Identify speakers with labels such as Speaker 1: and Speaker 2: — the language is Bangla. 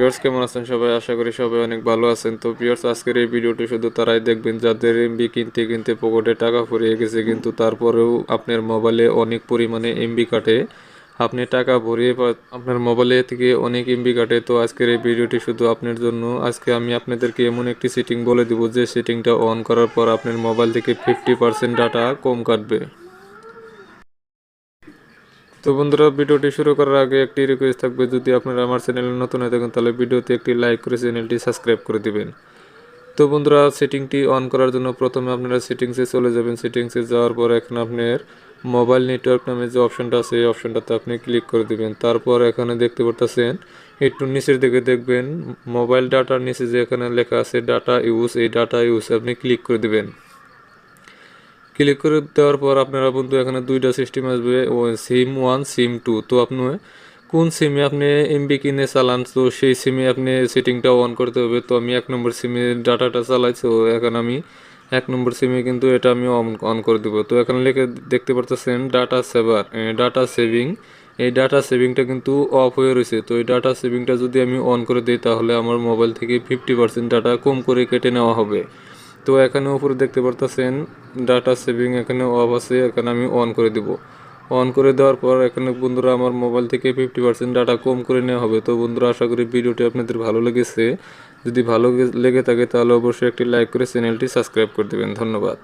Speaker 1: ভিউয়ার্স কেমন আছেন সবাই? আশা করি সবাই অনেক ভালো আছেন। তো ভিউয়ার্স আজকের এই ভিডিওটি শুধু তারাই দেখবেন। যাদের এমবি কিনতে কিনতে পকেটে টাকা ফুরিয়ে গেছে, কিন্তু তারপরেও আপনার মোবাইলে অনেক পরিমাণে এমবি কাটে। আপনি টাকা ভরিয়ে আপনার মোবাইলে থেকে অনেক এমবি কাটে। তো আজকের এই ভিডিওটি শুধু আপনার জন্য। আজকে আমি আপনাদেরকে এমন একটি সেটিং বলে দিব, যে সেটিংটা অন করার পর আপনার মোবাইল থেকে ফিফটি পার্সেন্ট ডাটা কম কাটবে। তো বন্ধুরা, ভিডিওটি শুরু করার আগে একটি রিকোয়েস্ট থাকবে, যদি আপনারা আমার চ্যানেলে নতুন হয়ে থাকেন, তাহলে ভিডিওতে একটি লাইক করে চ্যানেলটি সাবস্ক্রাইব করে দিবেন। তো বন্ধুরা সেটিংটি অন করার জন্য প্রথমে আপনারা সেটিংসে চলে যাবেন। সেটিংসে যাওয়ার পর এখন আপনার মোবাইল নেটওয়ার্ক নামে যে অপশনটা আছে, এই অপশনটাতে আপনি ক্লিক করে দিবেন। তারপর এখানে দেখতে পারতেছেন, একটু নিচের দিকে দেখবেন মোবাইল ডাটার নিচে যে এখানে লেখা আছে ডাটা ইউজ এই ডাটা ইউজ আপনি ক্লিক করে দিবেন। ক্লিক করে দেওয়ার পর আপনারা বন্ধু এখানে দুইটা সিস্টেম আসবে সিম ওয়ান সিম টু তো আপনি কোন সিমে আপনি এমবি কিনে চালান? তো সেই সিমে আপনি সেটিংটা অন করতে হবে। তো আমি এক নম্বর সিমে ডাটাটা চালাই, তো এখন আমি এক নম্বর সিমে কিন্তু এটা আমি অন অন করে দেবো। তো এখানে লিখে দেখতে পারতেছেন ডাটা সেভার ডাটা সেভিং এই ডাটা সেভিংটা কিন্তু অফ হয়ে রয়েছে। তো এই ডাটা সেভিংটা যদি আমি অন করে দিই, তাহলে আমার মোবাইল থেকে ফিফটি পার্সেন্ট ডাটা কম করে কেটে নেওয়া হবে। তো এখানে উপরে দেখতে পারতেছেন ডাটা সেভিং এখানে অফ আছে, এখানে আমি অন করে দিব। অন করে দেওয়ার পর এখানে বন্ধুরা আমার মোবাইল থেকে ফিফটি পার্সেন্ট ডাটা কম করে নেওয়া হবে। তো বন্ধুরা, আশা করি ভিডিওটি আপনাদের ভালো লেগেছে। যদি ভালো লেগে থাকে তাহলে অবশ্যই একটি লাইক করে চ্যানেলটি সাবস্ক্রাইব করে দেবেন। ধন্যবাদ।